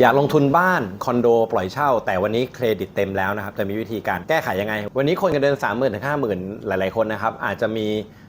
อยากลงทุนบ้านคอนโดปล่อยเช่า แต่วันนี้เครดิตเต็มแล้วนะครับจะมีวิธีการแก้ไขยังไง วันนี้คนกันเดือน3 0 0 0 0ถึง50,000หลาย ๆ คนนะครับอาจจะมี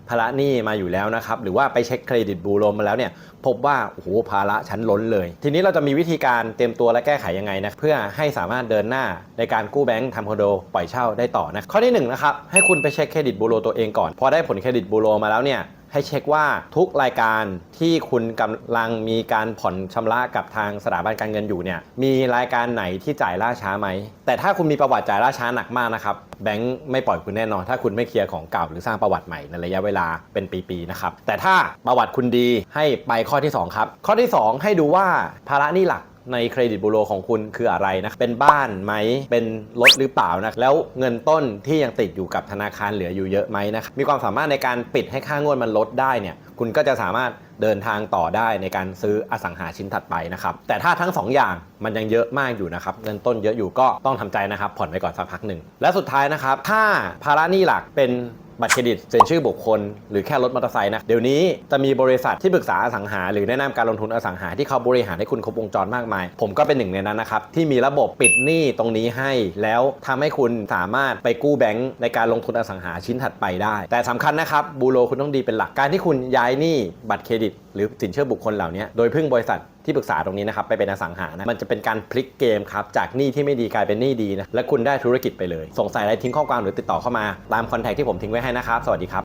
ภาระหนี้มาอยู่แล้วนะครับหรือว่าไปเช็คเครดิตบูโรมาแล้วเนี่ยพบว่าโอ้โหภาระชั้นล้นเลย ทีนี้เราจะมีวิธีการเตรียมตัวและแก้ไขยังไงนะเพื่อให้สามารถเดินหน้าในการกู้แบงค์ทำคอนโดปล่อยเช่าได้ต่อนะข้อที่หนึ่งนะครับให้คุณไปเช็คเครดิตบูโรตัวเองก่อนพอได้ผลเครดิตบูโรมาแล้วเนี่ย ให้เช็คว่าทุกรายการที่คุณกำลังมีการผ่อนชำระกับทางสถาบันการเงินอยู่เนี่ยมีรายการไหนที่จ่ายล่าช้าไหม แต่ถ้าคุณมีประวัติจ่ายล่าช้าหนักมากนะครับแบงค์ไม่ปล่อยคุณแน่นอน ถ้าคุณไม่เคลียร์ของเก่าหรือสร้างประวัติใหม่ในระยะเวลาเป็นปีๆนะครับแต่ถ้าประวัติคุณดีให้ไปข้อที่ 2 ครับ ข้อที่ 2 ให้ดูว่าภาระหนี้หลัก ในเครดิตบูโรของคุณคืออะไรนะเป็นบ้านไหมเป็นรถหรือเปล่านะแล้วเงินต้นที่ยังติดอยู่กับธนาคารเหลืออยู่เยอะไหมนะครับมีความสามารถในการปิดให้ค่างวดมันลดได้เนี่ยคุณก็จะสามารถเดินทางต่อได้ในการซื้ออสังหาชิ้นถัดไปนะครับ แต่ถ้าทั้ง 2อย่างมันยังเยอะมากอยู่นะครับ เงินต้นเยอะอยู่ก็ต้องทำใจนะครับ ผ่อนไปก่อนสักพักหนึ่ง และสุดท้ายนะครับ ถ้าภาระหนี้หลักเป็น บัตรเครดิตเซ็นชื่อบุคคล หรือแค่รถมอเตอร์ไซค์นะเดี๋ยวนี้จะมีบริษัทที่ปรึกษาอสังหา หรือแนะนำการลงทุนอสังหาที่เขาบริหารให้คุณครบวงจรมากมาย ผมก็เป็นหนึ่งในนั้นนะครับที่มีระบบปิดหนี้ตรงนี้ให้แล้วทำให้คุณสามารถไปกู้แบงค์ในการลงทุนอสังหาชิ้นถัดไปได้ แต่สำคัญนะครับบูโรคุณต้องดีเป็นหลักการที่คุณย้ายหนี้บัตรเครดิต หรือสินเชื่อบุคคลเหล่านี้โดยพึ่งบริษัท ที่ปรึกษาตรงนี้นะครับไปเป็นอสังหานะมันจะเป็นการพลิกเกมครับจากหนี้ที่ไม่ดีกลายเป็นหนี้ดีนะและคุณได้ธุรกิจไปเลย สงสัยอะไรทิ้งข้อความหรือติดต่อเข้ามาตามคอนแทคที่ผมทิ้งไว้ให้นะครับสวัสดีครับ